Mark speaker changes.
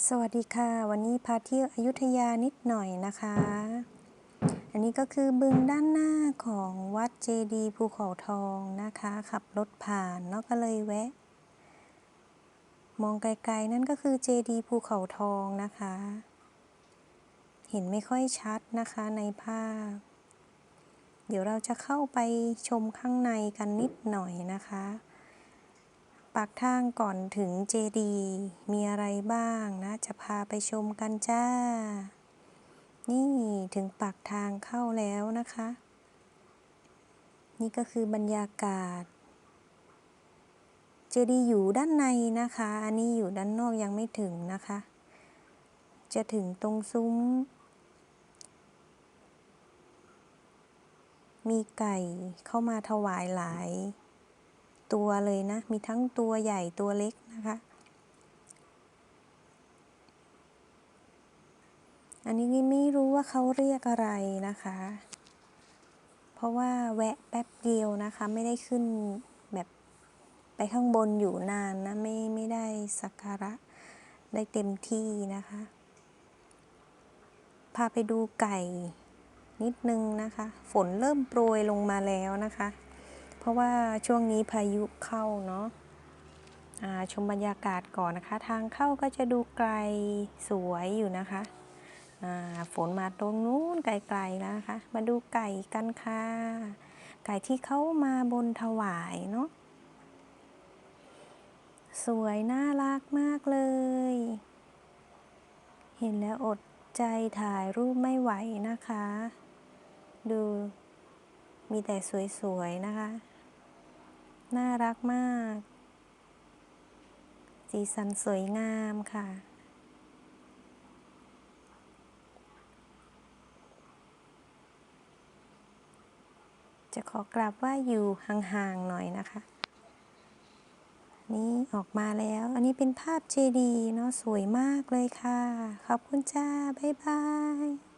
Speaker 1: สวัสดีค่ะ วันนี้พาเที่ยวอยุธยานิดหน่อยนะคะ อันนี้ก็คือบึงด้านหน้าของวัดเจดีภูเขาทองนะคะ ขับรถผ่านเนาะก็เลยแวะ มองไกลๆนั่นก็คือเจดีภูเขาทองนะคะ เห็นไม่ค่อยชัดนะคะในภาพ เดี๋ยวเราจะเข้าไปชมข้างในกันนิดหน่อยนะคะ ปากทางก่อนถึงเจดีมีอะไรบ้างนะ จะพาไปชมกันจ้า นี่ถึงปากทางเข้าแล้วนะคะ นี่ก็คือบรรยากาศ เจดีอยู่ด้านในนะคะ อันนี้อยู่ด้านนอกยังไม่ถึงนะคะ จะถึงตรงซุ้ม มีไก่เข้ามาถวายหลาย ตัวเลยนะ มีทั้งตัวใหญ่ตัวเล็กนะคะ อันนี้ไม่รู้ว่าเขาเรียกอะไรนะคะ เพราะว่าแวะแป๊บเดียวนะคะ ไม่ได้ขึ้นแบบไปข้างบนอยู่นานนะ ไม่ไม่ได้สักการะได้เต็มที่นะคะ พาไปดูไก่นิดนึงนะคะ ฝนเริ่มโปรยลงมาแล้วนะคะ เพราะว่าช่วงนี้พายุเข้าเนาะชมบรรยากาศก่อนนะคะ ทางเข้าก็จะดูไกลสวยอยู่นะคะฝนมาตรงนู้นไกลๆแล้วนะคะ มาดูไก่กันค่ะ ไก่ที่เขามาบนถวายเนาะสวยน่ารักมากเลย เห็นแล้วอดใจถ่ายรูปไม่ไหวนะคะ ดูมีแต่สวยๆนะคะ น่ารักมาก สีสันสวยงามค่ะ จะขอกราบว่าอยู่ห่างๆหน่อยนะคะ นี่ออกมาแล้ว อันนี้เป็นภาพเจดีเนาะสวยมากเลยค่ะ ขอบคุณจ้า บ๊ายบาย